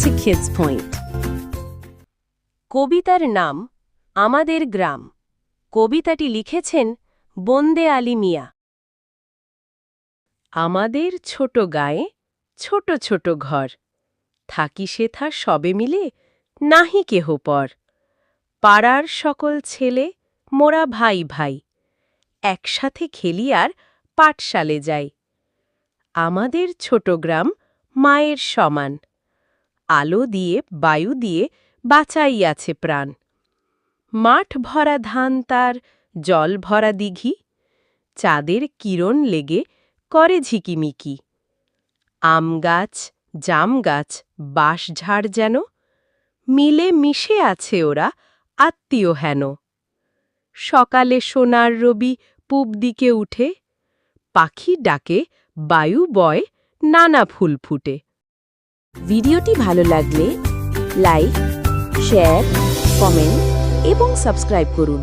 to Kids Point. কবিতার নাম আমাদের গ্রাম। কবিতাটি লিখেছেন বন্দে আলী মিয়া। আমাদের ছোট গায়ে ছোট ছোট ঘর। থাকি সেথা সবে মিলে নাহি কেহ পর। পাড়ার সকল ছেলে মোরা ভাই ভাই। একসাথে খেলি আর পাঠশালে যাই। আমাদের ছোট গ্রাম মায়ের সমান। আলো দিয়ে, বায়ু দিয়ে বাঁচাইয়াছে প্রাণ। মাঠ ভরা ধান তার, জল ভরা দিঘি। চাঁদের কিরণ লেগে করে ঝিকিমিকি। আম গাছ, জাম গাছ বাঁশঝাড় যেন। মিলে মিশে আছে ওরা, আত্মীয় হেন। সকালে সোনার রবি পূব দিকে উঠে, পাখি ডাকে, বায়ু বয়, নানা ফুল ফুটে। ভিডিওটি ভালো লাগলে লাইক শেয়ার কমেন্ট এবং সাবস্ক্রাইব করুন।